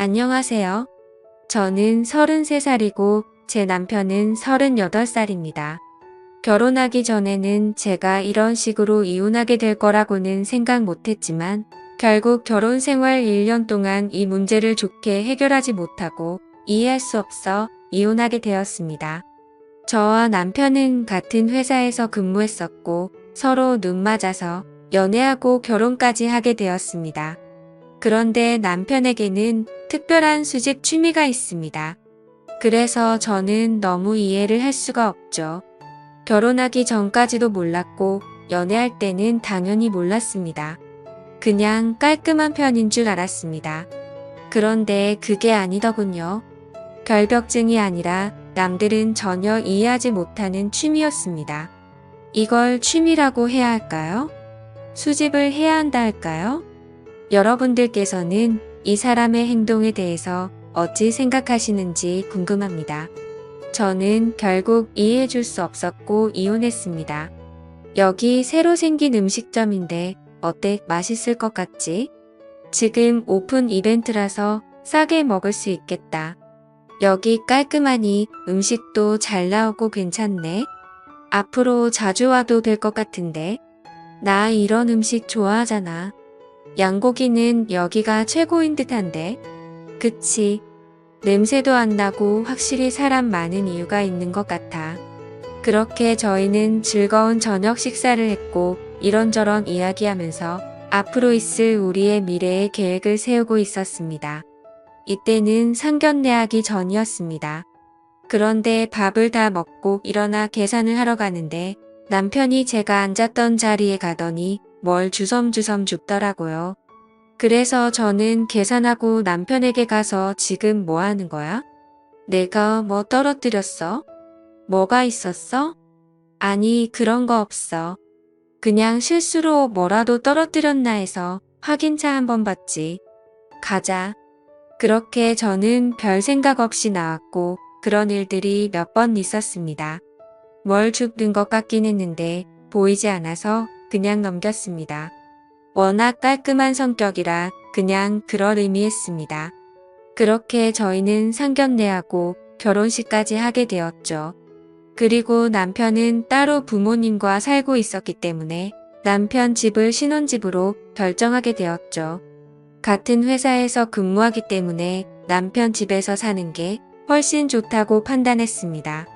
안녕하세요. 저는 33살이고 제 남편은 38살입니다. 결혼하기 전에는 제가 이런 식으로 이혼하게 될 거라고는 생각 못했지만 결국 결혼 생활 1년 동안 이 문제를 좋게 해결하지 못하고 이해할 수 없어 이혼하게 되었습니다. 저와 남편은 같은 회사에서 근무했었고 서로 눈 맞아서 연애하고 결혼까지 하게 되었습니다. 그런데 남편에게는 특별한 수집 취미가 있습니다. 그래서 저는 너무 이해를 할 수가 없죠. 결혼하기 전까지도 몰랐고 연애할 때는 당연히 몰랐습니다. 그냥 깔끔한 편인 줄 알았습니다. 그런데 그게 아니더군요. 결벽증이 아니라 남들은 전혀 이해하지 못하는 취미였습니다. 이걸 취미라고 해야 할까요? 수집을 해야 한다 할까요? 여러분들께서는 이 사람의 행동에 대해서 어찌 생각하시는지 궁금합니다. 저는 결국 이해해 줄 수 없었고 이혼했습니다. 여기 새로 생긴 음식점인데 어때 맛있을 것 같지? 지금 오픈 이벤트라서 싸게 먹을 수 있겠다. 여기 깔끔하니 음식도 잘 나오고 괜찮네. 앞으로 자주 와도 될 것 같은데. 나 이런 음식 좋아하잖아. 양고기는 여기가 최고인 듯한데. 그치. 냄새도 안 나고 확실히 사람 많은 이유가 있는 것 같아. 그렇게 저희는 즐거운 저녁 식사를 했고 이런저런 이야기하면서 앞으로 있을 우리의 미래의 계획을 세우고 있었습니다. 이때는 상견례하기 전이었습니다. 그런데 밥을 다 먹고 일어나 계산을 하러 가는데 남편이 제가 앉았던 자리에 가더니 뭘 주섬주섬 줍더라고요. 그래서 저는 계산하고 남편에게 가서 지금 뭐 하는 거야? 내가 뭐 떨어뜨렸어? 뭐가 있었어? 아니, 그런 거 없어. 그냥 실수로 뭐라도 떨어뜨렸나 해서 확인차 한번 봤지. 가자. 그렇게 저는 별 생각 없이 나왔고 그런 일들이 몇 번 있었습니다. 뭘 줍는 것 같긴 했는데 보이지 않아서 그냥 넘겼습니다. 워낙 깔끔한 성격이라 그냥 그럴 의미했습니다. 그렇게 저희는 상견례하고 결혼식까지 하게 되었죠. 그리고 남편은 따로 부모님과 살고 있었기 때문에 남편 집을 신혼집으로 결정하게 되었죠. 같은 회사에서 근무하기 때문에 남편 집에서 사는 게 훨씬 좋다고 판단했습니다.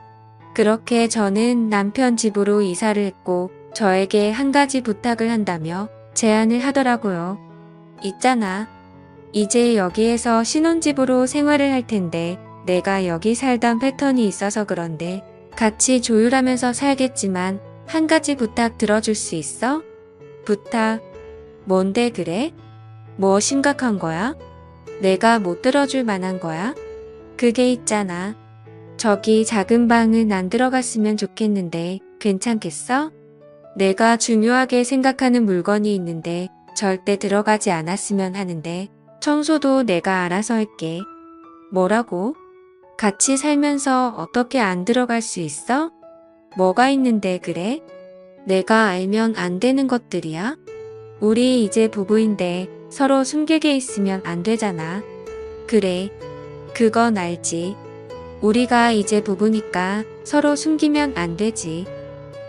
그렇게 저는 남편 집으로 이사를 했고 저에게 한 가지 부탁을 한다며 제안을 하더라고요. 있잖아. 이제 여기에서 신혼집으로 생활을 할 텐데 내가 여기 살던 패턴이 있어서 그런데 같이 조율하면서 살겠지만 한 가지 부탁 들어줄 수 있어? 부탁. 뭔데 그래? 뭐 심각한 거야? 내가 못 들어줄 만한 거야? 그게 있잖아. 저기 작은 방은 안 들어갔으면 좋겠는데 괜찮겠어? 내가 중요하게 생각하는 물건이 있는데 절대 들어가지 않았으면 하는데 청소도 내가 알아서 할게. 뭐라고? 같이 살면서 어떻게 안 들어갈 수 있어? 뭐가 있는데 그래? 내가 알면 안 되는 것들이야? 우리 이제 부부인데 서로 숨기게 있으면 안 되잖아. 그래. 그건 알지. 우리가 이제 부부니까 서로 숨기면 안 되지.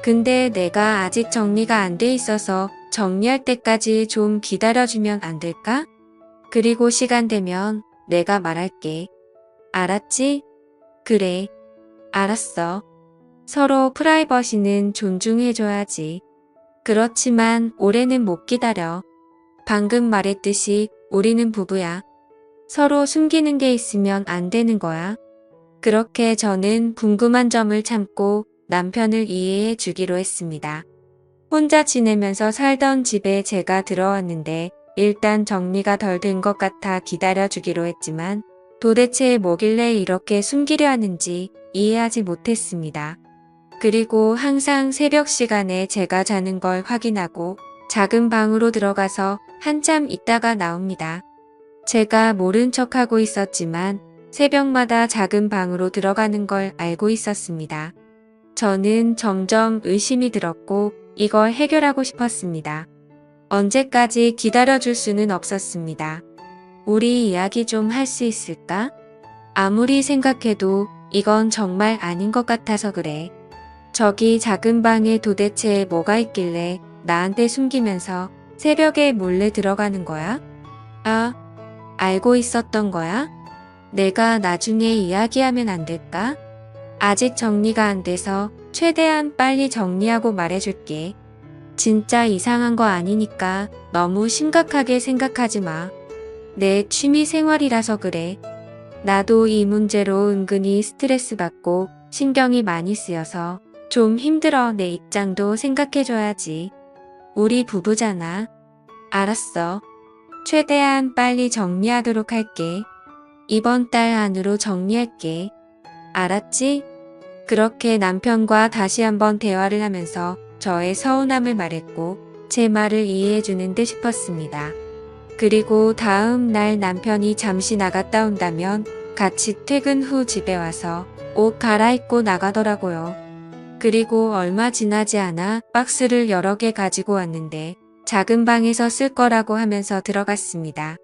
근데 내가 아직 정리가 안 돼 있어서 정리할 때까지 좀 기다려주면 안 될까? 그리고 시간 되면 내가 말할게. 알았지? 그래. 알았어. 서로 프라이버시는 존중해줘야지. 그렇지만 올해는 못 기다려. 방금 말했듯이 우리는 부부야. 서로 숨기는 게 있으면 안 되는 거야. 그렇게 저는 궁금한 점을 참고 남편을 이해해 주기로 했습니다. 혼자 지내면서 살던 집에 제가 들어왔는데 일단 정리가 덜 된 것 같아 기다려 주기로 했지만 도대체 뭐길래 이렇게 숨기려 하는지 이해하지 못했습니다. 그리고 항상 새벽 시간에 제가 자는 걸 확인하고 작은 방으로 들어가서 한참 있다가 나옵니다. 제가 모른 척하고 있었지만 새벽마다 작은 방으로 들어가는 걸 알고 있었습니다. 저는 점점 의심이 들었고 이걸 해결하고 싶었습니다. 언제까지 기다려줄 수는 없었습니다. 우리 이야기 좀 할 수 있을까? 아무리 생각해도 이건 정말 아닌 것 같아서 그래. 저기 작은 방에 도대체 뭐가 있길래 나한테 숨기면서 새벽에 몰래 들어가는 거야? 아, 알고 있었던 거야? 내가 나중에 이야기하면 안 될까? 아직 정리가 안 돼서 최대한 빨리 정리하고 말해줄게. 진짜 이상한 거 아니니까 너무 심각하게 생각하지 마. 내 취미 생활이라서 그래. 나도 이 문제로 은근히 스트레스 받고 신경이 많이 쓰여서 좀 힘들어 내 입장도 생각해줘야지. 우리 부부잖아. 알았어. 최대한 빨리 정리하도록 할게. 이번 달 안으로 정리할게. 알았지? 그렇게 남편과 다시 한번 대화를 하면서 저의 서운함을 말했고 제 말을 이해해주는 듯 싶었습니다. 그리고 다음 날 남편이 잠시 나갔다 온다면 같이 퇴근 후 집에 와서 옷 갈아입고 나가더라고요. 그리고 얼마 지나지 않아 박스를 여러 개 가지고 왔는데 작은 방에서 쓸 거라고 하면서 들어갔습니다.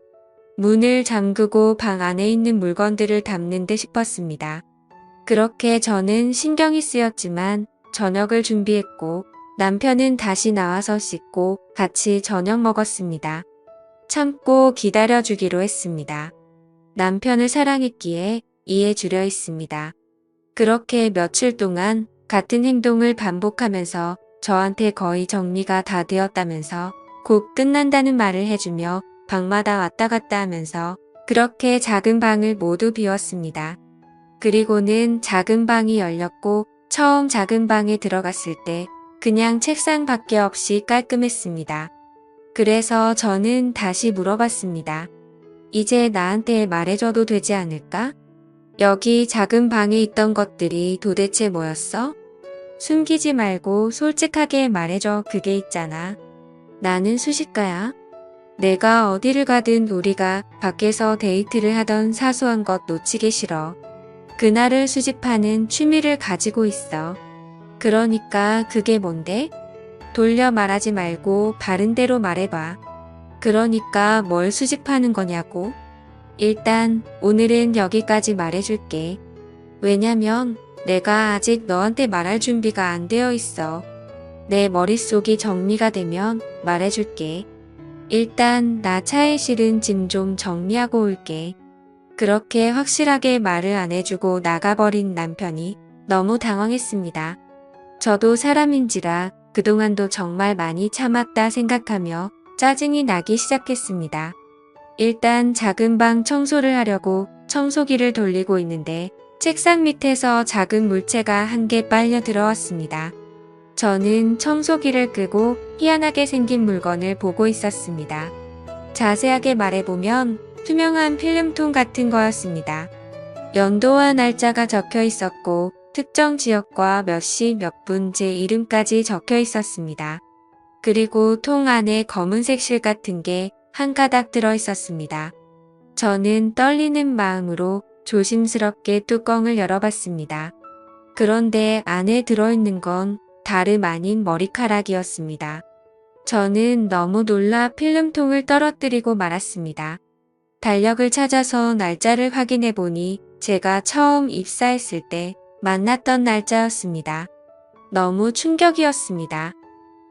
문을 잠그고 방 안에 있는 물건들을 담는 듯 싶었습니다. 그렇게 저는 신경이 쓰였지만 저녁을 준비했고 남편은 다시 나와서 씻고 같이 저녁 먹었습니다. 참고 기다려주기로 했습니다. 남편을 사랑했기에 이해주려 했습니다. 그렇게 며칠 동안 같은 행동을 반복하면서 저한테 거의 정리가 다 되었다면서 곧 끝난다는 말을 해주며 방마다 왔다 갔다 하면서 그렇게 작은 방을 모두 비웠습니다. 그리고는 작은 방이 열렸고 처음 작은 방에 들어갔을 때 그냥 책상 밖에 없이 깔끔했습니다. 그래서 저는 다시 물어봤습니다. 이제 나한테 말해줘도 되지 않을까? 여기 작은 방에 있던 것들이 도대체 뭐였어? 숨기지 말고 솔직하게 말해줘 그게 있잖아. 나는 수식가야. 내가 어디를 가든 우리가 밖에서 데이트를 하던 사소한 것 놓치기 싫어. 그날을 수집하는 취미를 가지고 있어. 그러니까 그게 뭔데? 돌려 말하지 말고 바른대로 말해봐. 그러니까 뭘 수집하는 거냐고? 일단 오늘은 여기까지 말해줄게. 왜냐면 내가 아직 너한테 말할 준비가 안 되어 있어. 내 머릿속이 정리가 되면 말해줄게. 일단 나 차에 실은 짐 좀 정리하고 올게. 그렇게 확실하게 말을 안 해주고 나가버린 남편이 너무 당황했습니다. 저도 사람인지라 그동안도 정말 많이 참았다 생각하며 짜증이 나기 시작했습니다. 일단 작은 방 청소를 하려고 청소기를 돌리고 있는데 책상 밑에서 작은 물체가 한 개 빨려 들어왔습니다. 저는 청소기를 끄고 희한하게 생긴 물건을 보고 있었습니다. 자세하게 말해보면 투명한 필름통 같은 거였습니다. 연도와 날짜가 적혀 있었고 특정 지역과 몇 시 몇 분 제 이름까지 적혀 있었습니다. 그리고 통 안에 검은색 실 같은 게 한 가닥 들어 있었습니다. 저는 떨리는 마음으로 조심스럽게 뚜껑을 열어봤습니다. 그런데 안에 들어있는 건 다름 아닌 머리카락이었습니다. 저는 너무 놀라 필름통을 떨어뜨리고 말았습니다. 달력을 찾아서 날짜를 확인해 보니 제가 처음 입사했을 때 만났던 날짜였습니다. 너무 충격이었습니다.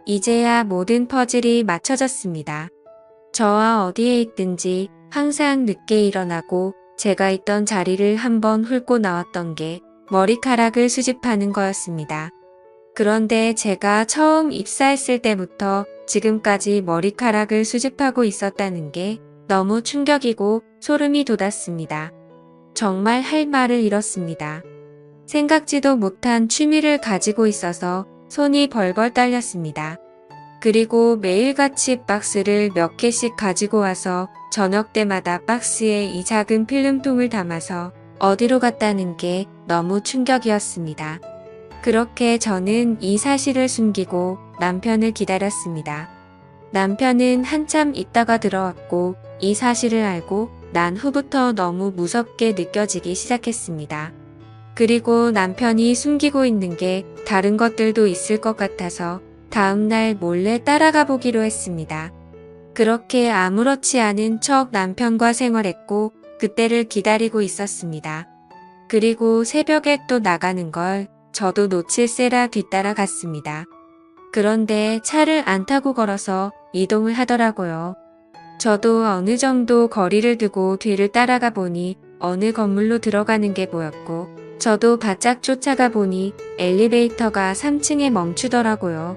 이제야 모든 퍼즐이 맞춰졌습니다. 저와 어디에 있든지 항상 늦게 일어나고 제가 있던 자리를 한번 훑고 나왔던 게 머리카락을 수집하는 거였습니다. 그런데 제가 처음 입사했을 때부터 지금까지 머리카락을 수집하고 있었다는 게 너무 충격이고 소름이 돋았습니다. 정말 할 말을 잃었습니다. 생각지도 못한 취미를 가지고 있어서 손이 벌벌 떨렸습니다. 그리고 매일같이 박스를 몇 개씩 가지고 와서 저녁 때마다 박스에 이 작은 필름통을 담아서 어디로 갔다는 게 너무 충격이었습니다. 그렇게 저는 이 사실을 숨기고 남편을 기다렸습니다. 남편은 한참 있다가 들어왔고 이 사실을 알고 난 후부터 너무 무섭게 느껴지기 시작했습니다. 그리고 남편이 숨기고 있는 게 다른 것들도 있을 것 같아서 다음날 몰래 따라가 보기로 했습니다. 그렇게 아무렇지 않은 척 남편과 생활했고 그때를 기다리고 있었습니다. 그리고 새벽에 또 나가는 걸 저도 놓칠세라 뒤따라 갔습니다. 그런데 차를 안 타고 걸어서 이동을 하더라고요. 저도 어느 정도 거리를 두고 뒤를 따라가 보니 어느 건물로 들어가는 게 보였고 저도 바짝 쫓아가 보니 엘리베이터가 3층에 멈추더라고요.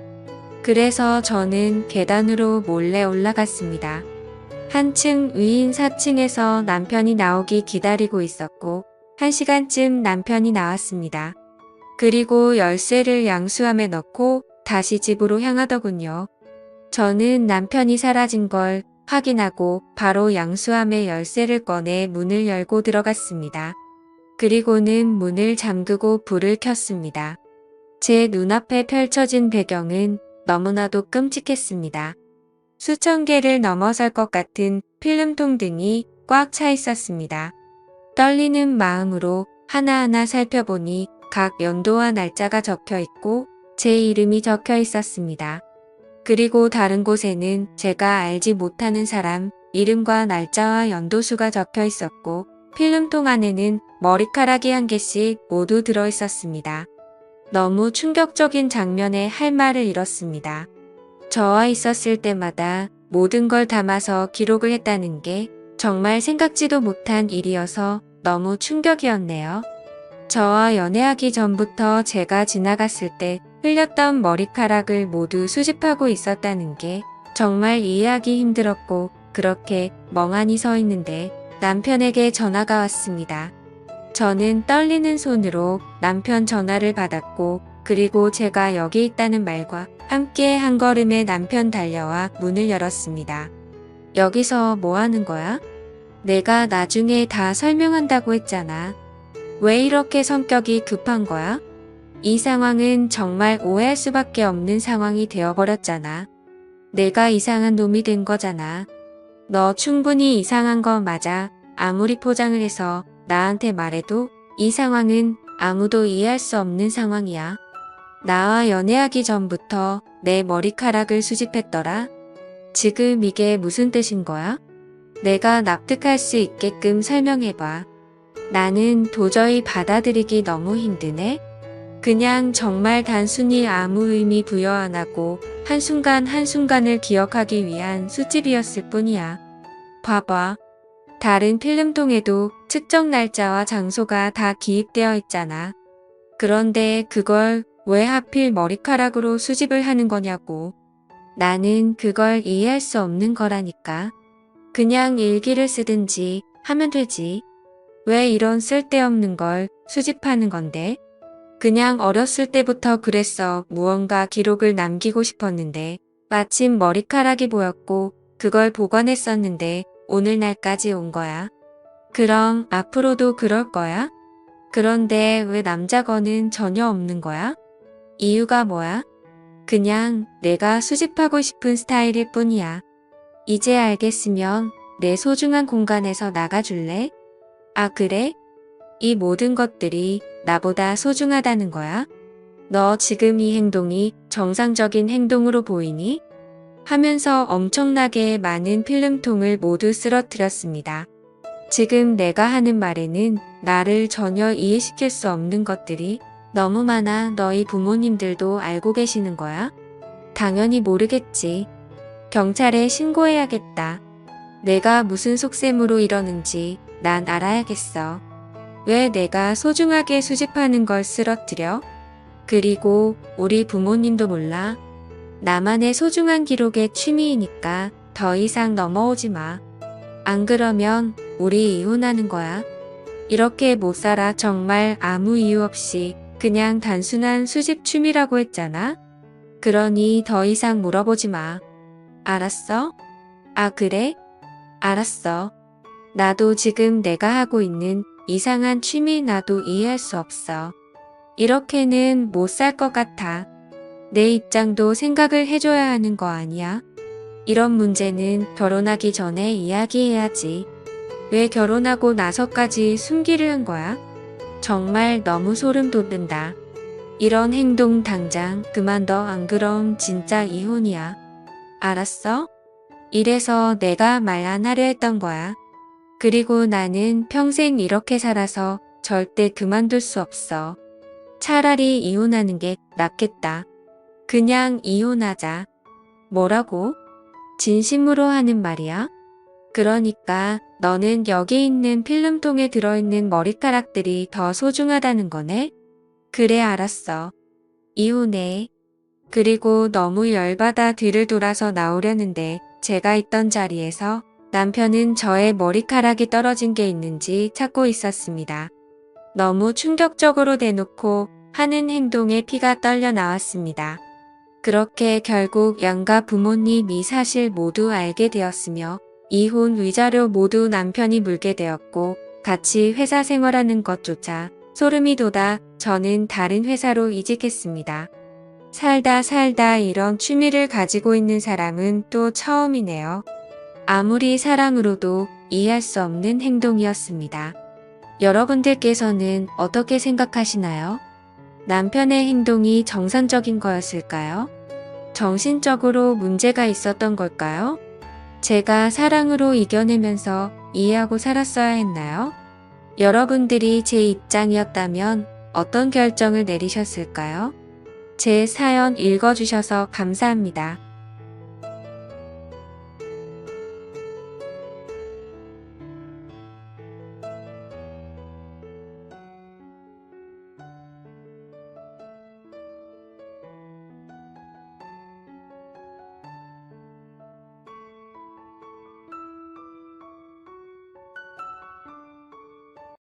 그래서 저는 계단으로 몰래 올라갔습니다. 한층 위인 4층에서 남편이 나오기 기다리고 있었고 1시간쯤 남편이 나왔습니다. 그리고 열쇠를 양수함에 넣고 다시 집으로 향하더군요. 저는 남편이 사라진 걸 확인하고 바로 양수함에 열쇠를 꺼내 문을 열고 들어갔습니다. 그리고는 문을 잠그고 불을 켰습니다. 제 눈앞에 펼쳐진 배경은 너무나도 끔찍했습니다. 수천 개를 넘어설 것 같은 필름통 등이 꽉 차 있었습니다. 떨리는 마음으로 하나하나 살펴보니 각 연도와 날짜가 적혀 있고 제 이름이 적혀 있었습니다. 그리고 다른 곳에는 제가 알지 못하는 사람 이름과 날짜와 연도수가 적혀 있었고 필름통 안에는 머리카락이 한 개씩 모두 들어 있었습니다. 너무 충격적인 장면에 할 말을 잃었습니다. 저와 있었을 때마다 모든 걸 담아서 기록을 했다는 게 정말 생각지도 못한 일이어서 너무 충격이었네요. 저와 연애하기 전부터 제가 지나갔을 때 흘렸던 머리카락을 모두 수집하고 있었다는 게 정말 이해하기 힘들었고 그렇게 멍하니 서 있는데 남편에게 전화가 왔습니다. 저는 떨리는 손으로 남편 전화를 받았고 그리고 제가 여기 있다는 말과 함께 한 걸음에 남편 달려와 문을 열었습니다. 여기서 뭐 하는 거야? 내가 나중에 다 설명한다고 했잖아. 왜 이렇게 성격이 급한 거야? 이 상황은 정말 오해할 수밖에 없는 상황이 되어버렸잖아. 내가 이상한 놈이 된 거잖아. 너 충분히 이상한 거 맞아. 아무리 포장을 해서 나한테 말해도 이 상황은 아무도 이해할 수 없는 상황이야. 나와 연애하기 전부터 내 머리카락을 수집했더라. 지금 이게 무슨 뜻인 거야? 내가 납득할 수 있게끔 설명해봐. 나는 도저히 받아들이기 너무 힘드네. 그냥 정말 단순히 아무 의미 부여 안 하고 한순간 한순간을 기억하기 위한 수집이었을 뿐이야. 봐봐. 다른 필름통에도 측정 날짜와 장소가 다 기입되어 있잖아. 그런데 그걸 왜 하필 머리카락으로 수집을 하는 거냐고. 나는 그걸 이해할 수 없는 거라니까. 그냥 일기를 쓰든지 하면 되지. 왜 이런 쓸데없는 걸 수집하는 건데? 그냥 어렸을 때부터 그랬어. 무언가 기록을 남기고 싶었는데 마침 머리카락이 보였고 그걸 보관했었는데 오늘날까지 온 거야. 그럼 앞으로도 그럴 거야? 그런데 왜 남자 거는 전혀 없는 거야? 이유가 뭐야? 그냥 내가 수집하고 싶은 스타일일 뿐이야. 이제 알겠으면 내 소중한 공간에서 나가줄래? 아, 그래? 이 모든 것들이 나보다 소중하다는 거야? 너 지금 이 행동이 정상적인 행동으로 보이니? 하면서 엄청나게 많은 필름통을 모두 쓰러뜨렸습니다. 지금 내가 하는 말에는 나를 전혀 이해시킬 수 없는 것들이 너무 많아 너희 부모님들도 알고 계시는 거야? 당연히 모르겠지. 경찰에 신고해야겠다. 내가 무슨 속셈으로 이러는지 난 알아야겠어. 왜 내가 소중하게 수집하는 걸 쓰러뜨려? 그리고 우리 부모님도 몰라. 나만의 소중한 기록의 취미이니까 더 이상 넘어오지 마. 안 그러면 우리 이혼하는 거야. 이렇게 못 살아 정말 아무 이유 없이 그냥 단순한 수집 취미라고 했잖아. 그러니 더 이상 물어보지 마. 알았어? 아, 그래? 알았어. 나도 지금 내가 하고 있는 이상한 취미 나도 이해할 수 없어. 이렇게는 못 살 것 같아. 내 입장도 생각을 해줘야 하는 거 아니야? 이런 문제는 결혼하기 전에 이야기해야지. 왜 결혼하고 나서까지 숨기를 한 거야? 정말 너무 소름 돋는다. 이런 행동 당장 그만둬 안 그럼 진짜 이혼이야. 알았어? 이래서 내가 말 안 하려 했던 거야. 그리고 나는 평생 이렇게 살아서 절대 그만둘 수 없어. 차라리 이혼하는 게 낫겠다. 그냥 이혼하자. 뭐라고? 진심으로 하는 말이야? 그러니까 너는 여기 있는 필름통에 들어있는 머리카락들이 더 소중하다는 거네? 그래 알았어. 이혼해. 그리고 너무 열받아 뒤를 돌아서 나오려는데 제가 있던 자리에서 남편은 저의 머리카락이 떨어진 게 있는지 찾고 있었습니다. 너무 충격적으로 대놓고 하는 행동에 피가 떨려 나왔습니다. 그렇게 결국 양가 부모님 이 사실 모두 알게 되었으며 이혼 위자료 모두 남편이 물게 되었고 같이 회사 생활하는 것조차 소름이 돋아 저는 다른 회사로 이직했습니다. 살다 살다 이런 취미를 가지고 있는 사람은 또 처음이네요. 아무리 사랑으로도 이해할 수 없는 행동이었습니다. 여러분들께서는 어떻게 생각하시나요? 남편의 행동이 정상적인 거였을까요? 정신적으로 문제가 있었던 걸까요? 제가 사랑으로 이겨내면서 이해하고 살았어야 했나요? 여러분들이 제 입장이었다면 어떤 결정을 내리셨을까요? 제 사연 읽어주셔서 감사합니다.